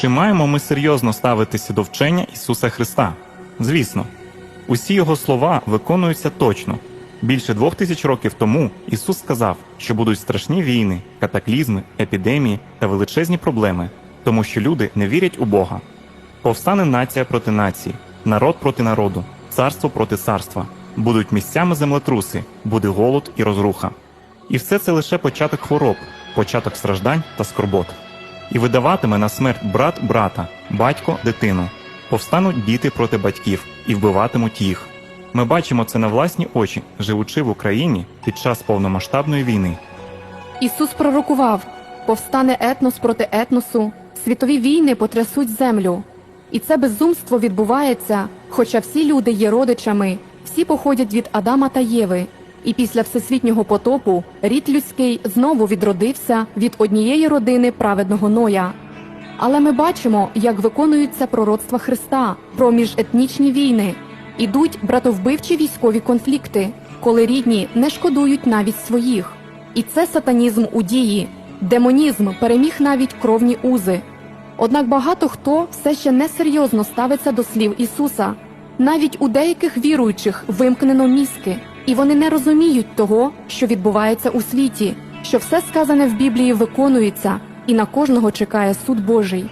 Чи маємо ми серйозно ставитися до вчення Ісуса Христа? Звісно, усі його слова виконуються точно. Більше двох тисяч років тому Ісус сказав, що будуть страшні війни, катаклізми, епідемії та величезні проблеми, тому що люди не вірять у Бога. Повстане нація проти нації, народ проти народу, царство проти царства. Будуть місцями землетруси, буде голод і розруха. І все це лише початок хвороб, початок страждань та скорбот. І видаватиме на смерть брат брата, батько дитину. Повстануть діти проти батьків і вбиватимуть їх. Ми бачимо це на власні очі, живучи в Україні під час повномасштабної війни. Ісус пророкував: повстане етнос проти етносу, світові війни потрясуть землю. І це безумство відбувається, хоча всі люди є родичами, всі походять від Адама та Єви. І після всесвітнього потопу рід людський знову відродився від однієї родини праведного Ноя. Але ми бачимо, як виконуються пророцтва Христа про міжетнічні війни. Ідуть братовбивчі військові конфлікти, коли рідні не шкодують навіть своїх. І це сатанізм у дії. Демонізм переміг навіть кровні узи. Однак багато хто все ще несерйозно ставиться до слів Ісуса. Навіть у деяких віруючих вимкнено мізки, і вони не розуміють того, що відбувається у світі, що все сказане в Біблії виконується, і на кожного чекає суд Божий.